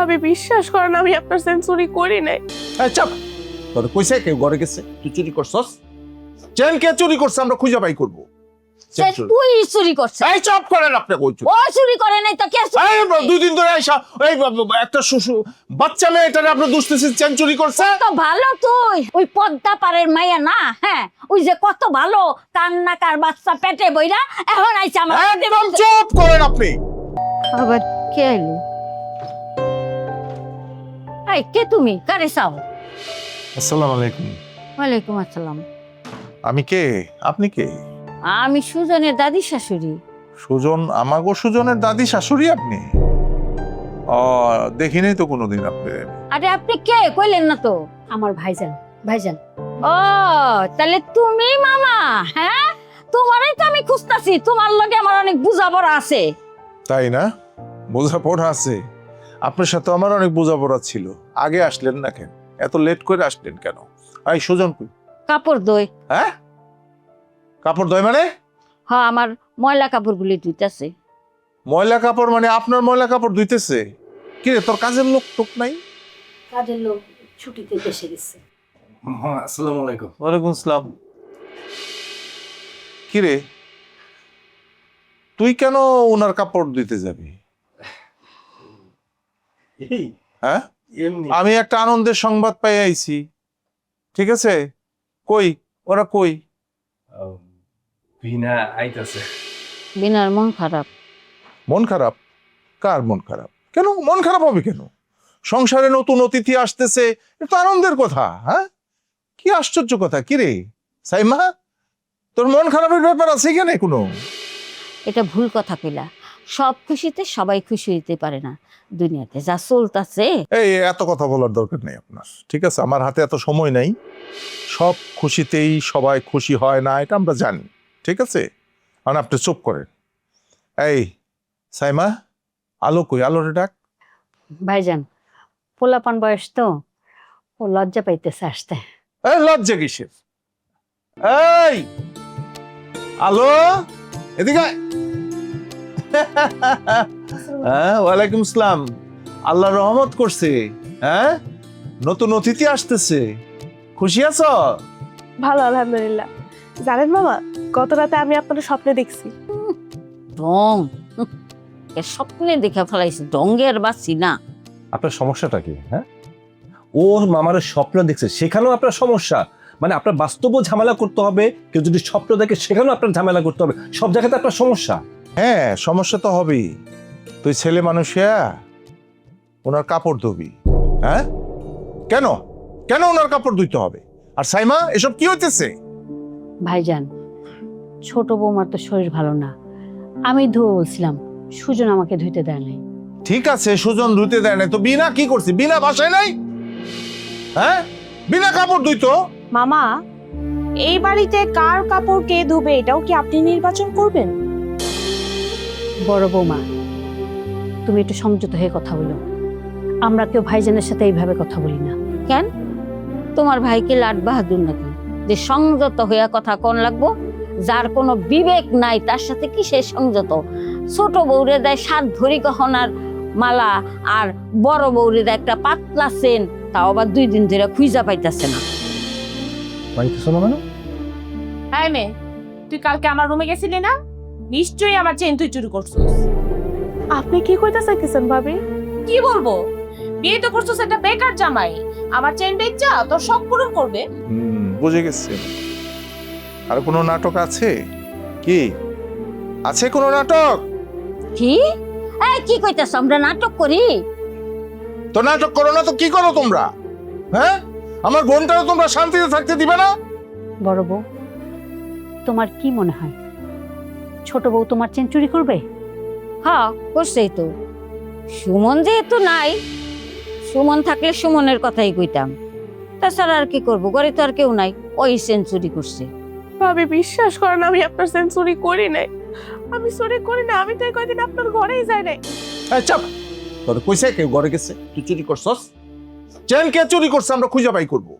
ভাবি বিশ্বাস করেন আমি আপনার সেঞ্চুরি করি নাই। চাপ। তোর কইছে কেউ ঘরে গেছে? তুই চুরি করছস? চেন কে চুরি করছে? আমরা খুঁজে বাই করব। তুই চুরি করছে এই চাপ করেন আপনি কই ও চুরি করে নাই তো কে চুরি এই দুই দিন ধরে আইসা এই বা- বা- একটা শুশু বাচ্চা মেয়ে এটারে আপনি দুষ্টেছি চেন চুরি করছে? তো ভালো তুই। ওই পদ্মা পারের মাইয়া না হ্যাঁ? ওই যে কত ভালো কান্নাকার বাচ্চা পেটে বইরা এখন আমার একদম চুপ করেন আপনি। আবার কে এলো? এই কে তুমি? কারে চাও? আসসালামু আলাইকুম। ওয়ালাইকুম আসসালাম। আমি কে? আপনি কে? আমি সুজনের দাদি শাশুড়ি। সুজন আমাগো সুজনের দাদি শাশুড়ি আপনি? ও দেখিনি তো কোনোদিন আপনি। আরে আপনি কে? কইলেন না তো। আমার ভাইজান ভাইজান। ও তাহলে তুমি মামা হ্যাঁ? তোমারই তো আমি খুঁজতাছি। তোমার লগে আমার অনেক বুঝাপড়া আছে। তাই না? বোঝাপড়া আছে। আপনার সাথে আমার অনেক বোঝাপড়া ছিল। আগে আসলেন না কেন? এত লেট করে আসলেন কেন? এই সুজন কই? কাপড় দই। হ্যাঁ? কাপড় ধয় মানে? হ্যাঁ আমার ময়লা কাপড়গুলি ধুইতাছে। ময়লা কাপড় মানে আপনার ময়লা কাপড় ধুইতেছে? কি রে তোর কাজের লোক টোক নাই? কাজের লোক ছুটিতে দেশে গেছে। হ্যাঁ আসসালামু আলাইকুম। ওয়ালাইকুম আসসালাম। কি রে তুই কেন ওনার কাপড় দিতে যাবি? হ্যাঁ? আমি একটা আনন্দের সংবাদ পাই আইছি। ঠিক আছে? কই? ওরা কই? বিনা আইতাছে। বিনার মন খারাপ। মন খারাপ? কার মন খারাপ? কেন? মন খারাপ হবে কেন? সংসারে নতুন অতিথি আসতেছে এটা আনন্দের কথা হ্যাঁ? কি আশ্চর্য কথা কি রে? সাইমা তোর মন খারাপের ব্যাপার আছে কেন কোনো? এটা ভুল কথা কইলা। সব খুশিতে সবাই খুশি হইতে পারে না। দুনিয়াতে যা চলতাছে এই এত কথা বলার দরকার নেই আপনার। ঠিক আছে আমার হাতে এত সময় নেই। সব খুশিতেই সবাই খুশি হয় না এটা আমরা জানি। ঠিক আছে? আর আপনি চুপ করেন। এই সাইমা আলো কই? আলোরে ডাক। ভাইজান পোলাপান বয়স তো। ও লজ্জা পাইতেছে আসতে। এই লজ্জা কিসের? এই আলো এদিকে। হ্যাঁ ওয়ালাইকুম আসসালাম। আল্লাহ রহমত করছে। হ্যাঁ? নতুন অতিথি আসতেছে। খুশি আছো? ভালো আলহামদুলিল্লাহ। জানেন মামা গত রাতে আমি আপনার স্বপ্নে দেখছি। ডং। এ স্বপ্নে দেখে ফেলাইছে ডঙ্গের বাসি না। আপনার সমস্যাটা কি হ্যাঁ? ওর মামার স্বপ্ন দেখছে সেখানেও আপনার সমস্যা। মানে আপনার বাস্তবও ঝামেলা করতে হবে কেউ যদি স্বপ্ন দেখে সেখানেও আপনার ঝামেলা করতে হবে। সব জায়গাতে আপনার সমস্যা। হ্যাঁ সমস্যা তো হবেই। তুই ছেলে মানুষিয়া ওনার কাপড় ধুবি। হ্যাঁ? কেন? কেন ওনার কাপড় ধুইতে হবে? আর সাইমা এসব কি হইতেছে? ভাইজান ছোট বৌমার তো শরীর ভালো না। আমি ধুয়ে বলছিলাম সুজন আমাকে ধুইতে দেয় নাই। ঠিক আছে সুজন ধুতে দেয় না তো বিনা কি করছি? বিনা বাসায় নাই? হ্যাঁ? বিনা কাপড় ধুইতো মামা এই বাড়িতে কার কাপড় কে ধুবে এটাও কি আপনি নির্বাচন করবেন? বড় বৌমা তুমি একটু সংযত হয়ে কথা বলো। আমরা কেউ ভাইজানের সাথে এইভাবে কথা বলি না। কেন? তোমার ভাই কি লাট বাহাদুর নাকি? যে সংযত হইয়া কথা কোন লাগবো যার কোনো বিবেক নাই তার সাথে কি সে সংযত? ছোট বউরে দেয় সাত ধরি গহনার মালা আর বড় বউরে দেয় একটা পাতলা সেন তাও আবার দুই দিন ধরে খুঁজা পাইতাছে না। হ্যাঁ মে তুই কালকে আমার রুমে গেছিলি না? নিশ্চয়ই আমার চেন তুই চুরি করছিস। আপনি কি কইতে চাইতেছেন ভাবি? কি বলব? বিয়ে তো করছিস একটা বেকার জামাই। আমার চেন বেচা তোর শখ পূরণ করবে। হুম বুঝে গেছি। আর কোনো নাটক আছে? কি? আছে কোনো নাটক? কি? এই কি কইতাছ? আমরা নাটক করি? তো নাটক করো না তো কি করো তোমরা? হ্যাঁ? আমার বোনটাও তোমরা শান্তিতে থাকতে দিবে না? বড় বউ তোমার কি মনে হয়? ছোট বউ তোমার চেন চুরি করবে? হ্যাঁ করছেই তো। সুমন যেহেতু নাই সুমন থাকলে সুমনের কথাই কইতাম। তাছাড়া আর কি করব? ঘরে তো আর কেউ নাই ওই সেঞ্চুরি করছে। ভাবি বিশ্বাস করেন আমি আপনার সেঞ্চুরি করি নাই। আমি চুরি করি না আমি তো এই কয়দিন আপনার ঘরেই যাই নাই। এই চাপ! তোর কইছে কেউ ঘরে গেছে? তুই চুরি করছস? চেন কে চুরি করছে আমরা খুঁজে বাই করব। চেন চুরি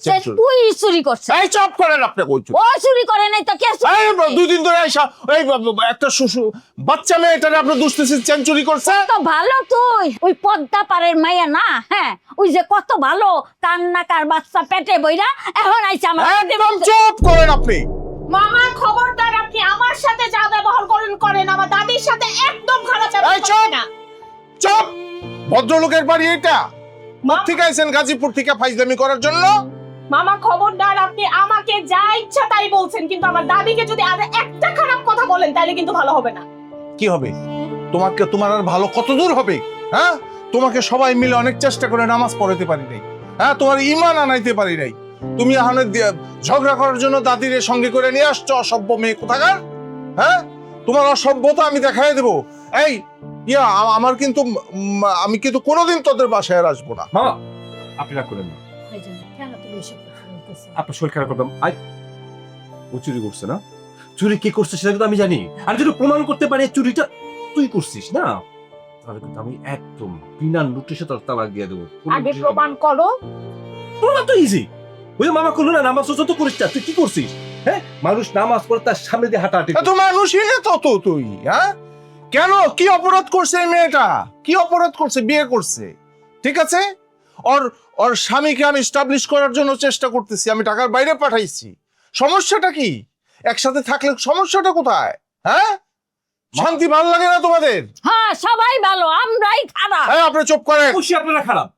তুই চুরি করছে এই চপ করেন আপনি কই চুরি? ও চুরি করে নাই তো কে চুরি এই করছে? ধরে আইসা এই ব- ব- একটা শুশু বাচ্চা মেয়েটারে আপনি দুষতেছেন সেঞ্চুরি করছে? তো ভালো তুই। ওই পদ্মা পারের মাইয়া না হ্যাঁ? ওই যে কত ভালো কান্নাকার বাচ্চা পেটে বইরা এখন আইছে আমার একদম চুপ করেন আপনি। মামা খবরদার আপনি আমার সাথে যা ব্যবহার করেন করেন। আমার দাদির সাথে একদম খারাপ ব্যবহার এই করেন না। চুপ! ভদ্রলোকের বাড়ি এটা মা- থেকে আইছেন গাজীপুর থেকে ফাইজলামি করার জন্য? মামা খবরদার আপনি আমাকে যা ইচ্ছা তাই বলছেন কিন্তু আমার দাদিকে যদি আর একটা খারাপ কথা বলেন তাহলে কিন্তু ভালো হবে না। কি হবে? তোমাকে তোমার আর ভালো কত দূর হবে? হ্যাঁ? তোমাকে সবাই মিলে অনেক চেষ্টা করে নামাজ পড়াতে পারি নাই। হ্যাঁ? তোমার ইমান আনাইতে পারি নাই। তুমি এখানে ঝগড়া করার জন্য দাদির সঙ্গে করে নিয়ে আসছো অসভ্য মেয়ে কোথাকার? হ্যাঁ? তোমার অসভ্যতা আমি দেখাই দেবো। এই ইয়া আমার কিন্তু আমি কিন্তু কোনোদিন তোদের বাসায় আর আসব না। মামা আপনি রাগ করেন না। আপনার শরীর খারাপ করবেন আই ও চুরি করছে না? চুরি কে করছে সেটা কিন্তু আমি জানি। আর যদি প্রমাণ করতে পারি চুরিটা তুই করছিস না? তাহলে কিন্তু আমি একদম বিনা নোটিশে তোর তালাক দিয়ে দেবো। আগে প্রমাণ করো। প্রমাণ তো ইজি ওই মামা করল না নামাজ তো করিস না তুই কি করছিস? হ্যাঁ? মানুষ নামাজ পড়ে তার সামনে দিয়ে হাঁটাহাঁটি এত মানুষই তত তুই হ্যাঁ? কেন? কি অপরাধ করছে এই মেয়েটা? কি অপরাধ করছে? বিয়ে করছে। ঠিক আছে? ওর ওর স্বামীকে আমি স্টাবলিশ করার জন্য চেষ্টা করতেছি আমি টাকার বাইরে পাঠাইছি। সমস্যাটা কি? একসাথে থাকলে সমস্যাটা কোথায়? হ্যাঁ? শান্তি ভালো লাগে না তোমাদের? হ্যাঁ সবাই ভালো আমরাই খারাপ। হ্যাঁ আপনি চুপ করেন। অবশ্যই আপনারা খারাপ।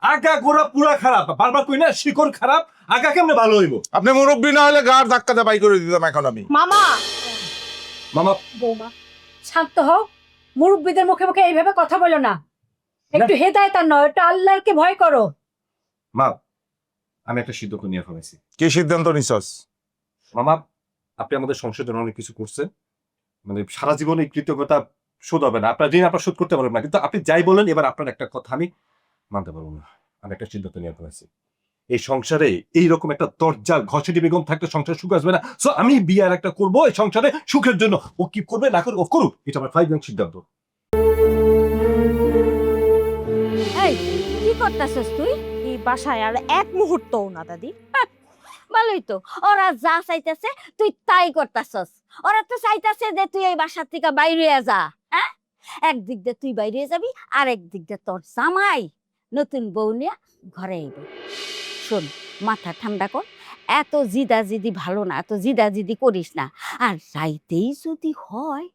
আগা গোড়া পুরা খারাপ। বারবার কই না শিকড় খারাপ আগা কেমনে ভালো হইব? আপনি মুরব্বী না হলে গার ধাক্কাতে বাই করে দিতাম এখন আমি। মামা! মামা। বৌমা শান্ত হও। মুরব্বীদের মুখে মুখে এইভাবে কথা বলো না। একটু হেদায়ত আর নয় একটু আল্লাহকে ভয় করো। মা আমি একটা সিদ্ধান্ত নিয়ে ফেলেছি। কি সিদ্ধান্ত নিছস? মামা আপনি আমাদের সংসারের জন্য অনেক কিছু করছেন। মানে সারা জীবনে এই কৃতজ্ঞতা শোধ হবে না। আপনার ঋণ আপনার শোধ করতে পারবেন না কিন্তু আপনি যাই বলেন এবার আপনার একটা কথা আমি মানতে পারব না। আমি একটা সিদ্ধান্ত নিয়ে ফেলেছি। এই সংসারে এইরকম একটা দরজা ঘষেটি বেগম থাকলে সংসারে সুখ আসবে না। সো আমি বিয়ে আর একটা করব এই সংসারে সুখের জন্য। ও কি করবে না করবে? ও করুক। এটা আমার ফাইভ সিদ্ধান্ত। করতেছিস তুই? এই বাসায় আর এক মুহূর্তও না, দাদি। ভালোই তো। ওরা যা চাইতেছে, তুই তাই করতেছস। ওরা তো চাইতেছে যে তুই এই বাসার থেকে বাইরে যা হ্যাঁ? একদিক দিয়ে তুই বাইরে যাবি, আর একদিক দিয়ে তোর জামাই নতুন বউ নিয়ে ঘরে আইবে। শোন, মাথা ঠান্ডা কর, এত জিদা জিদি ভালো না, এত জিদা জিদি করিস না। আর রাইতেই যদি হয়,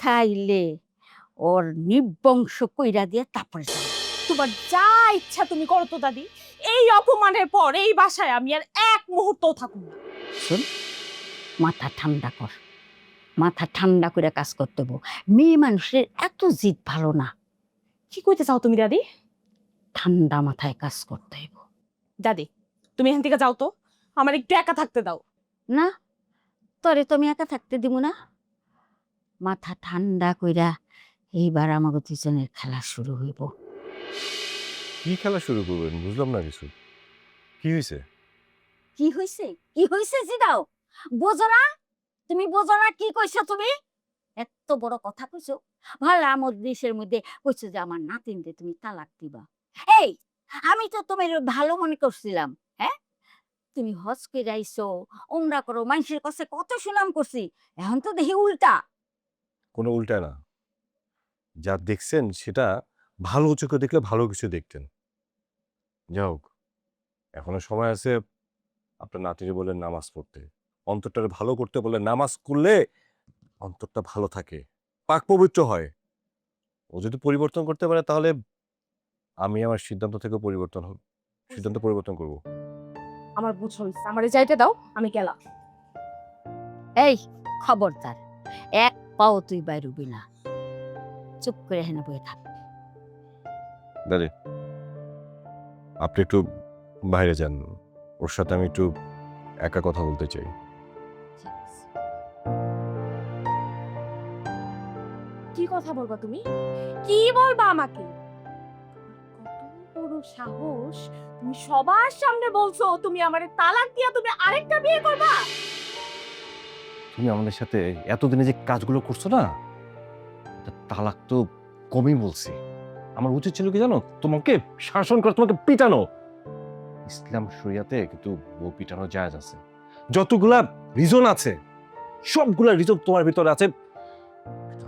তাইলে ওর নিবংশ কইরা দিয়ে তারপরে যাবি। তোমার যা ইচ্ছা তুমি করো তো দাদি। এই অপমানের পর এই বাসায় আমি আর এক মুহূর্তও থাকুন না। শোন। মাথা ঠান্ডা কর। মাথা ঠান্ডা করে কাজ করতে হব মেয়ে মানুষের এত জিদ ভালো না। কি কইতে চাও তুমি দাদি? ঠান্ডা মাথায় কাজ করতে হইব। দাদি তুমি এখান থেকে যাও তো। আমার একটু একা থাকতে দাও। না? তরে তো আমি একা থাকতে দিব না। মাথা ঠান্ডা কইরা এইবার আমাকে দুজনের খেলা শুরু হইব। কি খেলা শুরু করবেন? বুঝলাম না কিছু। কি হয়েছে কি হইছে? কি হইছে জিদাও? না তুমি না কি কইছো তুমি? এত বড় কথা কইছো। ভালো দেশের মধ্যে কইছো যে আমার নাতিনদের তুমি তালাক দিবা। এই আমি তো তোমার ভালো মনে করছিলাম হ্যাঁ? তুমি হজ করে আইছো ওমরা করো মানুষের কাছে কত সুনাম করছি এখন তো দেখি উল্টা। কোনো উল্টা না। যা দেখছেন সেটা ভালো চোখে দেখলে ভালো কিছু দেখতেন। যাই হোক এখনও সময় আছে আপনার নাতিনি বলে নামাজ পড়তে। অন্তরটা ভালো করতে বলে নামাজ করলে অন্তরটা ভালো থাকে পাক পবিত্র হয়। ও যদি পরিবর্তন করতে পারে তাহলে আমি আমার সিদ্ধান্ত থেকে পরিবর্তন হব সিদ্ধান্ত পরিবর্তন করব। আমার বুঝো আমার যাইতে দাও আমি গেলাম। এই খবরদার। এক পাও তুই বাইরুবি না। চুপ করে হেনে বয়ে থাক। দাদি আপনি একটু বাইরে যান। ওর সাথে আমি একটু একা কথা বলতে চাই। কি কথা বলবা তুমি? কি বলবা আমাকে? কত বড় সাহস। তুমি সবার সামনে বলছো তুমি আমারে তালাক দিয়া তুমি আরেকটা বিয়ে করবা। তুমি আমাদের সাথে এতদিনে যে কাজগুলো করছ না এটা তালাক তো কমই বলছি। আমার উচিত ছিল কি জানো? তোমাকে শাসন করা, তোমাকে পিটানো। ইসলাম শরিয়াতে কিন্তু বউ পিটানো জায়েজ আছে। যতগুলা রিজন আছে, সবগুলা রিজন তোমার ভিতরে আছে।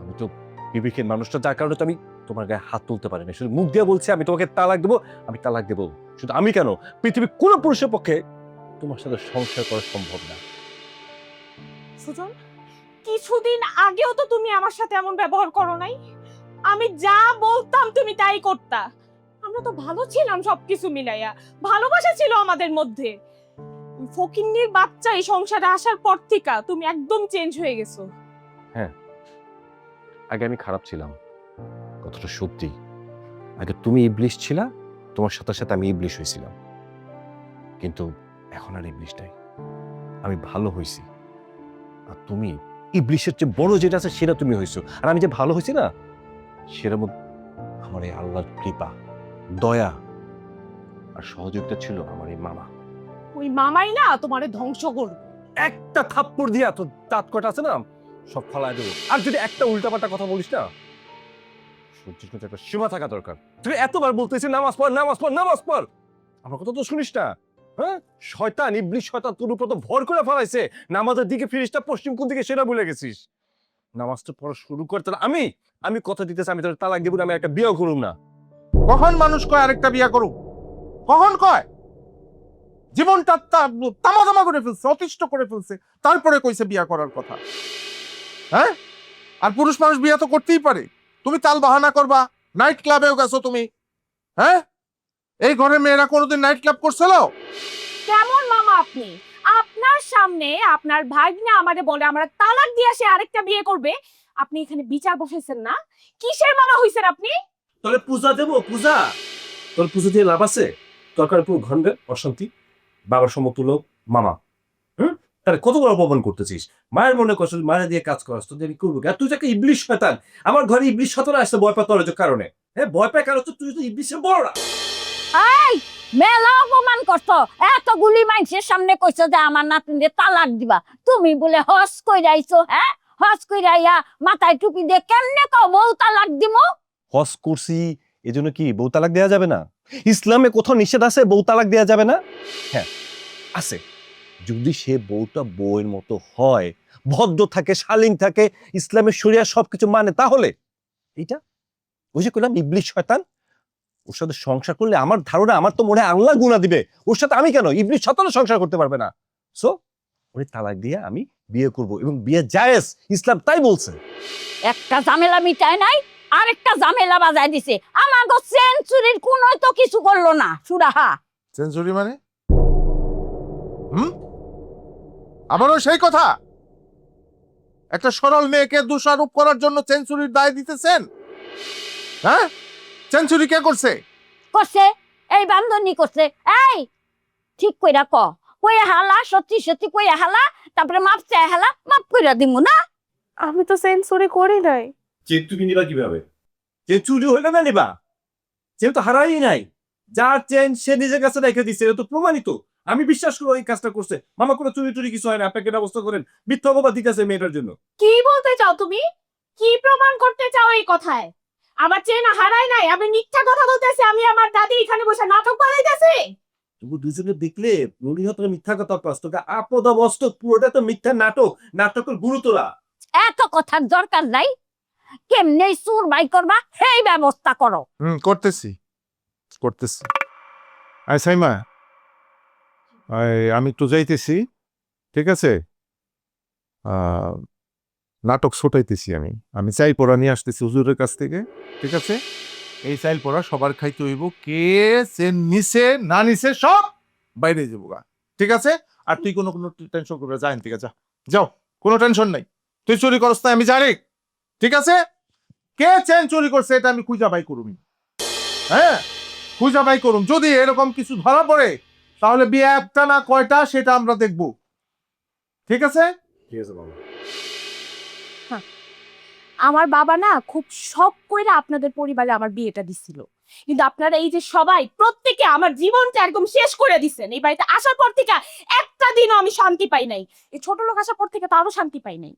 আমি তো বিবেকের মানুষটা, যার কারণে তো আমি তোমার গায়ে হাত তুলতে পারি না শুধু মুখ দিয়ে বলছি, আমি তোমাকে তালাক দেবো, আমি তালাক দেবো। শুধু আমি কেন? পৃথিবীর কোনো পুরুষের পক্ষে তোমার সাথে সংসার করা সম্ভব না। সুজন, কিছুদিন আগেও তো তুমি আমার সাথে এমন ব্যবহার করো নাই। আমি যা বলতাম তুমি তাই করতা। আমরা তো ভালো ছিলাম সবকিছু মিলাইয়া। ভালোবাসা ছিল আমাদের মধ্যে। ফকিন্নির বাচ্চা এই সংসারে আসার পর থেকে তুমি একদম চেঞ্জ হয়ে গেছো। হ্যাঁ। আগে আমি খারাপ ছিলাম। কতটা সত্যি। আগে তুমি ইবলিশ ছিলা, তোমার সাথে সাথে আমি ইবলিশ হয়েছিলাম কিন্তু এখন আর ইবলিশ নাই। আমি ভালো হয়েছি আর তুমি ইবলিশের চেয়ে বড় যেটা আছে সেটা তুমি হয়েছো আর আমি যে ভালো হয়েছি না সেটার মধ্যে আমার এই আল্লাহর কৃপা দয়া আর সহযোগিতা ছিল আমার এই মামা। ওই মামাই না তোমারে ধ্বংস করবে। একটা থাপ্পড় দিয়া তো দাঁত কটা আছে না সব ফালাই দেবো। আর যদি একটা উল্টাপাল্টা কথা বলিস না সহ্যের কিন্তু একটা সীমা থাকা দরকার। তুই এতবার বলতেছিস নামাজ পড় নামাজ পড় নামাজ পড়। আমার কথা তো শুনিস না হ্যাঁ? শয়তান ইবলিশ শয়তান তোর উপর তো ভর করে ফেলাইছে। নামাজের দিকে ফিরিসটা পশ্চিম কোন দিকে সেটা ভুলে গেছিস। নামাজটা পড়া শুরু করে, তাহলে আমি আমি কথা দিতেছি, আমি তোর তালাক দেবো আমি একটা বিয়ে করুম না। কখন মানুষ কয় আরেকটা বিয়ে করুক কখন কয়? জীবনটা তামা তামা করে ফেলছে, অতিষ্ঠ করে ফেলছে, তারপরে কইছে বিয়া করার কথা। হ্যাঁ? আর পুরুষ মানুষ বিয়া তো করতেই পারে। তুমি তাল বাহানা করবা নাইট ক্লাবেও গেছো তুমি। হ্যাঁ? এই ঘরে মেয়েরা কোনোদিন নাইট ক্লাব করছিল কেমন মামা আপনি? আপনার সামনে আপনার ভাগ্নে আমারে বলে আমরা তালাক দিয়ে সে আরেকটা বিয়ে করবে। আপনি এখানে বিচার বসেছেন না। কিসের মামা হইছেন আপনি? তাহলে পূজা দেবো পূজা। তোর পুজো দিয়ে লাভ আছে? দরকার পুরো ঘন্টে অশান্তি বাবার সমতুল্য মামা। হুম? তাহলে কত বড় অপমান করতেছিস? মায়ের মনে কষ্ট মায়ের দিয়ে কাজ করাস তোদের আমি করব। আর তুই যাকে ইবলিশ শয়তান আমার ঘরে ইবলিশ শতরা আসছে ভয় তোর কারণে। হ্যাঁ ভয় পায় কারণ তুই তো ইবলিশের বড় না মেলা অপমান করছ। এতগুলি মানুষের সামনে কইছো যে আমার নাতিনরে তালাক দিবা। তুমি বলে হস হ্যাঁ? হস মাথায় টুপি দিয়ে কেমনে কও বউ তালাক দিমু? হজ করছি, এজন্য কি বউ তালাক দেওয়া যাবে না? ইসলামে কোথাও নিষেধ আছে বউ তালাক দেয়া যাবে না? হ্যাঁ আছে। যদি সে বউটা বউয়ের মতো হয়, ভদ্র থাকে, শালীন থাকে, ইসলামের শরিয়া সবকিছু মানে তাহলে এইটা? যে কইলাম, ইবলিশ শয়তান? ওর সাথে সংসার করলে আমার ধারণা আমার তো মনে হয় আল্লাহ গুণা দিবে। ওর সাথে আমি কেন? ইবলিশ শয়তানও সংসার করতে পারবে না। সো ওরে তালাক দিয়ে আমি বিয়ে করব এবং বিয়ে জায়েজ ইসলাম তাই বলছে। একটা ঝামেলা মিটায় নাই আরেকটা ঝামেলা বাজায় দিছে। আমাগো সেঞ্চুরির কোনো তো কিছু করল না সুরাহা। সেঞ্চুরি মানে? হুম? আবারও সেই কথা। একটা সরল মেয়েকে দোষারোপ করার জন্য সেঞ্চুরির দায় দিতেছেন? হ্যাঁ? সেঞ্চুরি কে করছে? করছে এই বান্ধনী করছে। এই ঠিক কইরা ক। কইয়া হালা সত্যি সত্যি কইয়া হালা তারপরে মাপ চাই হালা মাপ কইরা দিমু না? আমি তো সেঞ্চুরি করি নাই। চেন তুমি নিবা কীভাবে? চেন চুরি হইলে না নিবা। চেন তো হারাই নাই। যার চেন সে নিজের কাছে রেখে দিচ্ছে এটা তো প্রমাণিত। আমি বিশ্বাস করি ওই কাজটা করছে। মামা কোনো চুরি টুরি কিছু হয় না। আপনাকে ব্যবস্থা করেন। মিথ্যা অপবাদ দিতেছে মেয়েটার জন্য। কি বলতে চাও তুমি? কি প্রমাণ করতে চাও এই কথায়? আমার চেন হারাই নাই আমি মিথ্যা কথা বলতেছি আমি আমার দাদি এখানে বসে নাটক বানাইতেছে। তবু দুজনে দেখলে মনে হতো মিথ্যা কথা পাস তোকে আপদ অবস্থ পুরোটা তো মিথ্যা নাটক নাটকের গুরুতরা এত কথার দরকার নাই কেমনে সুর বাই করবা সেই ব্যবস্থা করো। হুম করতেছি করতেছি। আই সাইমা আমি তো যাইতেছি ঠিক আছে? আহ, নাটক ছোটাইতেছি আমি। আমি চাই পড়া নিয়ে আসতেছি হুজুরের কাছ থেকে, ঠিক আছে? এই চাইল পড়া সবার খাইতে হইব। কে সে নিছে, না নিছে, সব বাইরে যাব গা, ঠিক আছে? আর তুই কোনো কোনো টেনশন করবে যা ঠিক আছে যাও, কোনো টেনশন নাই। তুই চুরি করস না, আমি জানি, ঠিক আছে? কে চেন চুরি করছে, এটা আমি খুঁজা বাই করুমি। হ্যাঁ? খুঁজা বাই করুম। যদি এরকম কিছু ধরা পড়ে, তাহলে বিয়ে একটা না কয়টা, সেটা আমরা দেখব। ঠিক আছে? ঠিক আছে, বাবা। আমার বাবা না খুব শখ করে আপনাদের পরিবারে আমার বিয়েটা দিছিল। কিন্তু আপনারা এই যে সবাই প্রত্যেকে আমার জীবনটা একদম শেষ করে দিচ্ছেন এই বাড়িতে আসার পর থেকে একটা দিনও আমি শান্তি পাই নাই। এই ছোট লোক আসার পর থেকে তারও শান্তি পাই নাই।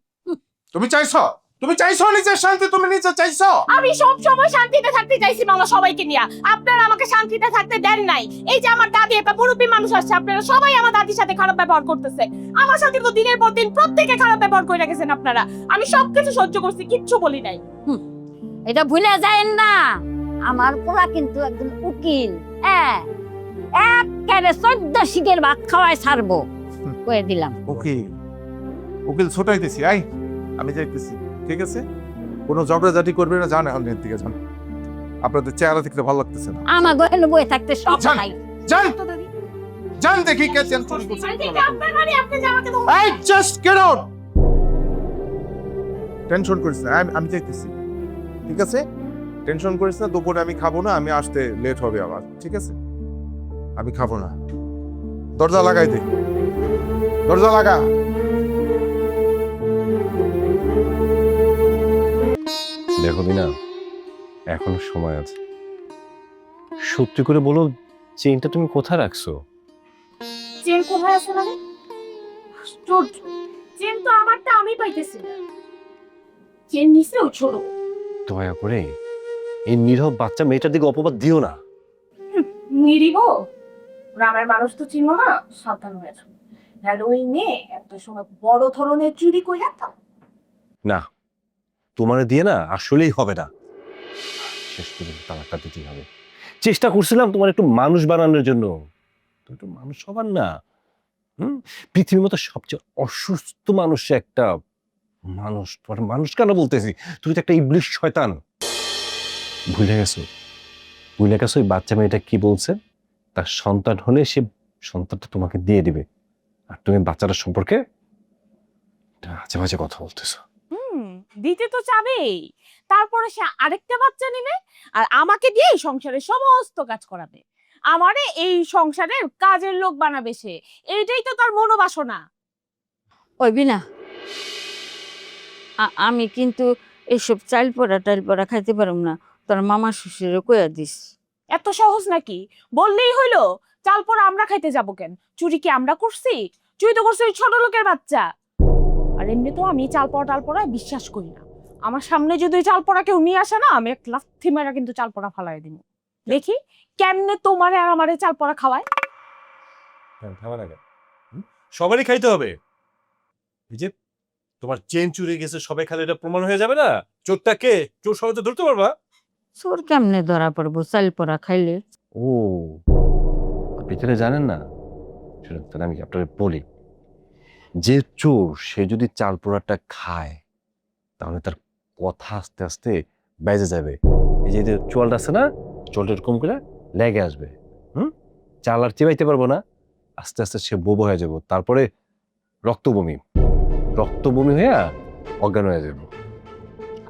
তুমি চাইছ? তুমি চাইছো নিজের শান্তি তুমি নিজে চাইছো? আমি সব সময় শান্তিতে থাকতে চাইছি মামা সবাইকে নিয়ে। আপনারা আমাকে শান্তিতে থাকতে দেন নাই। এই যে আমার দাদি একটা মুরব্বী মানুষ আসছে আপনারা সবাই আমার দাদির সাথে খারাপ ব্যবহার করতেছে। আমার সাথে তো দিনের পর দিন প্রত্যেকে খারাপ ব্যবহার করে রেখেছেন আপনারা। আমি সবকিছু সহ্য করছি কিচ্ছু বলি নাই। এটা ভুলে যায় না। আমার পোলা কিন্তু একজন উকিল। হ্যাঁ একেবারে চোদ্দ শিখের ভাত খাওয়ায় ছাড়বো। কয়ে দিলাম। উকিল। উকিল ছোটাইতেছি আই আমি যাইতেছি। ঠিক আছে? কোনো ঝগড়াঝাটি করবে না জান এখন এর দিকে যান আপনাদের চেহারা দেখতে ভালো লাগতেছে না। আমার গহেন বয়ে থাকতে সব জান। খাই যান! যান দেখি কে চেন চুরি করছে। এই জাস্ট গেট আউট টেনশন করিস না আমি আমি যাইতেছি। ঠিক আছে? টেনশন করিস না দুপুরে আমি খাব না আমি আসতে লেট হবে আমার ঠিক আছে? আমি খাব না। দরজা লাগাই দে। দরজা লাগা। দেখো বিনা এখনও সময় আছে। সত্যি করে বলো চেইনটা তুমি কোথায় রাখছো? চেন কোথায় আছে মানে? আশ্চর্য চেন তো আমারটা আমি পাইতেছি। না চেন নিছে ও ছোট। দয়া করে এই নীরব বাচ্চা মেয়েটার দিকে অপবাদ দিও না। নিরিব গ্রামের মানুষ তো চিনো না সাবধান হয়ে যাও। নাহলে ওই মেয়ে এত সময় বড় ধরনের চুরি কইরা না তোমার দিয়ে না আসলেই হবে না। শেষ পর্যন্ত তালাকটা দিতেই হবে। চেষ্টা করছিলাম তোমার একটু মানুষ বানানোর জন্য। তুমি একটু মানুষ হবার না। হুম? পৃথিবীর মতো সবচেয়ে অসুস্থ মানুষ একটা মানুষ। তোমার মানুষ কেন বলতেছি? তুমি তো একটা ইবলিশ শয়তান। ভুলে গেছো? ভুলে গেছো ওই বাচ্চা মেয়েটা কি বলছে? তার সন্তান হলে সে সন্তানটা তোমাকে দিয়ে দিবে। আর তুমি বাচ্চাটার সম্পর্কে আজে বাজে কথা বলতেছো। দিতে তো চাবেই। তারপরে সে আরেকটা বাচ্চা নেবে আর আমাকে দিয়ে এই সংসারের সমস্ত কাজ করাবে। আমারে এই সংসারের কাজের লোক বানাবে সে। এইটাই তো তার মনোবাসনা। ওই বিনা আমি কিন্তু এইসব চাল পড়া টাইল পড়া খাইতে পারব না। তোর মামা শ্বশুরে কইয়া দিস। এত সহজ নাকি? বললেই হইল চাল পড়া আমরা খাইতে যাব কেন? চুরি কি আমরা করছি? চুরি তো করছে ছোট লোকের বাচ্চা। আর এমনি তো আমি চাল পড়া টাল পড়ায় বিশ্বাস করি না। আমার সামনে যদি ওই চাল পড়া কেউ নিয়ে আসে না আমি এক লাথি মেরা কিন্তু চাল পড়া ফালাই দিব। দেখি কেমনে তোমারে আর আমারে চাল পড়া খাওয়ায় সবারই খাইতে হবে। এই যে তোমার চেন চুরি গেছে সবাই খালে এটা প্রমাণ হয়ে যাবে না? চোরটা কে? চোর সহজে ধরতে পারবা। চোর কেমনে ধরা পড়ব? চাল পড়া খাইলে। ও আপনি তাহলে জানেন না? শুনুন তাহলে আমি আপনাকে বলি। যে চোর সে যদি চাল পোড়াটা খায় তাহলে তার কথা আস্তে আস্তে বেজে যাবে। এই যে চোয়ালটা আছে না চোলটা এরকম করে লেগে আসবে। হুম? চাল আর চিবাইতে পারব না। আস্তে আস্তে সে বোবো হয়ে যাব। তারপরে রক্তবমি। রক্তবমি হয়ে অজ্ঞান হয়ে যাব।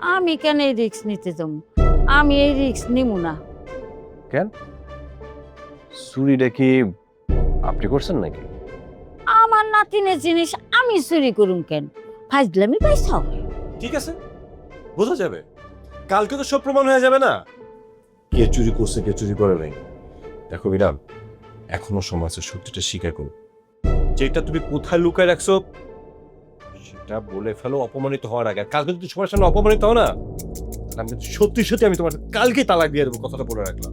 আমি কেন এই রিক্স নিতে যাব? আমি এই রিক্স নিব না। কেন? চুরিটা কি আপনি করছেন নাকি? নাতিনের জিনিস আমি চুরি করুম কেন? ফাইজলামি পাইছ? ঠিক আছে, বোঝা যাবে। কালকে তো সব প্রমাণ হয়ে যাবে না। কে চুরি করছে, কে চুরি করে নাই? দেখো বিরাম এখনও সময় আছে সত্যিটা স্বীকার করো। যেটা তুমি কোথায় লুকায় রাখছো, সেটা বলে ফেলো, অপমানিত হওয়ার আগে। কালকে যদি সবার সামনে অপমানিত হও না আমি সত্যি সত্যি আমি তোমার কালকে তালাক দিয়ে দেবো, কথাটা বলে রাখলাম।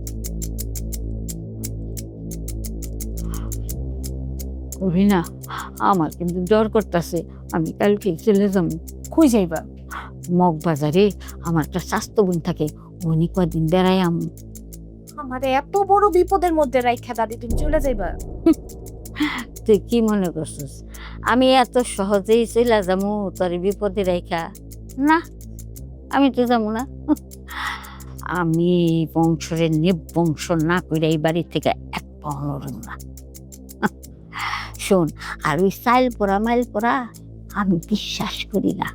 অভিনা আমার কিন্তু জ্বর করতেছে। আমি কালকে চলে যাব। কই যাইবা? মগ বাজারে আমার একটা স্বাস্থ্য বোন থাকে। উনি কদিন বেড়াই আম আমার এত বড় বিপদের মধ্যে রাইখা দাদি তুমি চলে যাইবা? তুই কি মনে করছিস? আমি এত সহজেই চলে যাব তোর বিপদে রাইখা। না আমি তো যাব না। আমি বংশরে নিবংশ না করে এই বাড়ি থেকে এক পাওয়ার না। শোন আর ওই সাইল পড়া মাইল পড়া আমি বিশ্বাস করি না।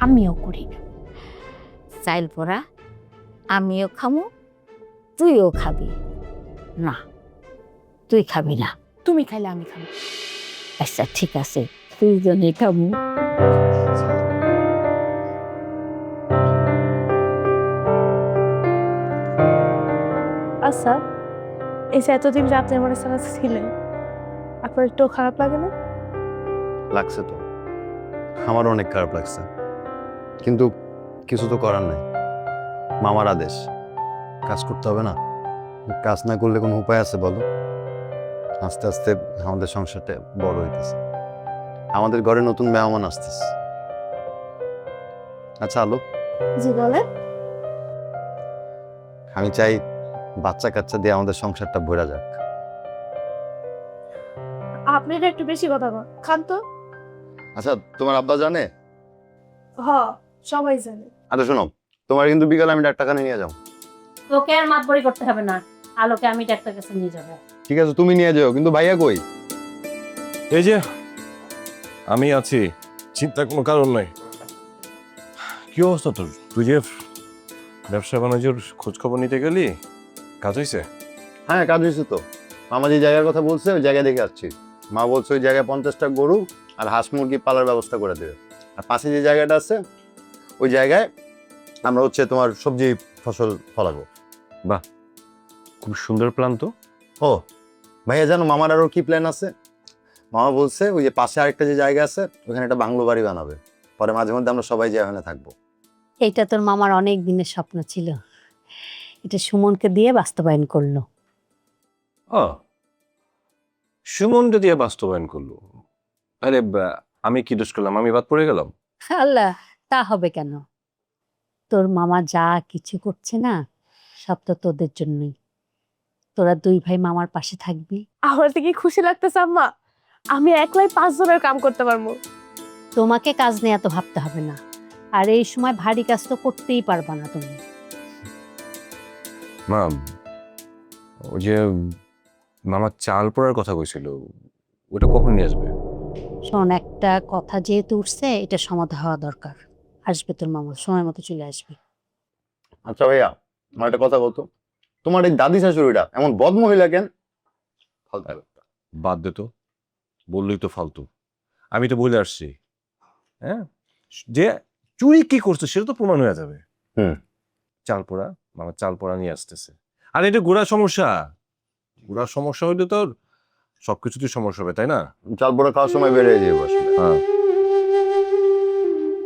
আমিও করি না। চাইল পড়া আমিও খামু তুইও খাবি। না তুই খাবি না। তুমি খাইলে আমি খাব। আচ্ছা ঠিক আছে তুই জনে খামু। আচ্ছা এই যে এতদিন রাতে আমার সাথে ছিলেন আপনার একটু খারাপ লাগে না? লাগছে তো। আমারও অনেক খারাপ লাগছে। কিন্তু কিছু তো করার নাই। মামার আদেশ। কাজ করতে হবে না। কাজ না করলে কোনো উপায় আছে বলো? আস্তে আস্তে আমাদের সংসারটা বড় হইতেছে। আমাদের ঘরে নতুন মেহমান আসতেছে। আচ্ছা আলো। জি বলেন। আমি চাই বাচ্চা কাচ্চা দিয়ে আমাদের সংসারটা ভরা যাক। আপনারা একটু বেশি কথা কন খান তো। আচ্ছা তোমার আব্বা জানে? হ সবাই জানে। আচ্ছা শোনো তোমার কিন্তু বিকালে আমি ডাক্তারখানে নিয়ে যাও তোকে আর মাতবরি করতে হবে না। আলোকে আমি ডাক্তার কাছে নিয়ে যাব। ঠিক আছে তুমি নিয়ে যাও কিন্তু ভাইয়া কই? এই যে আমি আছি। চিন্তার কোনো কারণ নাই। কি অবস্থা তোর? তুই যে ব্যবসা বাণিজ্যর খোঁজ খবর নিতে গেলি কাজ হয়েছে হ্যাঁ কাজ হয়েছে তো। মামা যে জায়গার কথা বলছে ওই জায়গায় দেখে আসছি। মা বলছে ওই জায়গায় পঞ্চাশটা গরু আর হাঁস মুরগি পালার ব্যবস্থা করে দেবে। আর পাশে যে জায়গাটা আছে ওই জায়গায় আমরা হচ্ছে তোমার সবজি ফসল ফলাবো। বাহ খুব সুন্দর প্ল্যান তো। ও ভাইয়া জানো মামার আরও কি প্ল্যান আছে? মামা বলছে ওই যে পাশে আরেকটা যে জায়গা আছে ওখানে একটা বাংলো বাড়ি বানাবে। পরে মাঝে মধ্যে আমরা সবাই যে ওখানে থাকব। এইটা তোর মামার অনেক দিনের স্বপ্ন ছিল। এটা সুমনকে দিয়ে বাস্তবায়ন করল। ও সুমনটা দিয়ে বাস্তবায়ন করল আরে বা- আমি কি দোষ করলাম? আমি বাদ পড়ে গেলাম? আল্লাহ তা হবে কেন? তোর মামা যা কিছু করছে না সব তো তোদের জন্যই। তোরা দুই ভাই মামার পাশে থাকবি। আমার থেকে খুশি লাগতেছে আম্মা। আমি একলাই পাঁচ জনের কাম করতে পারব। তোমাকে কাজ নিয়ে এত ভাবতে হবে না। আর এই সময় ভারী কাজ তো করতেই পারবা না তুমি। মা ওই যে মামা চাল পড়ার কথা কইছিল ওটা কখন নিয়ে আসবে? শোন একটা কথা যেহেতু উঠছে এটা সমাধা হওয়া দরকার। আসবে তোর মামা সময় মতো চলে আসবে। আচ্ছা ভাইয়া আমার একটা কথা বলতো। তোমার এই দাদি শাশুড়িটা এমন বদ মহিলা কেন? ফালতু বাদ দে তো। বললেই তো ফালতু। আমি তো বলে আসছি। হ্যাঁ? যে চুরি কি করছে সেটা তো প্রমাণ হয়ে যাবে। হুম। চাল পোড়া মামা চাল পোড়া নিয়ে আসতেছে। আর এটা গোড়া সমস্যা। গোড়া সমস্যা হইলে তোর সবকিছুতেই সমস্যা হবে তাই না? চাল বড় খাওয়ার সময় বেড়ে যাবে আসলে হ্যাঁ।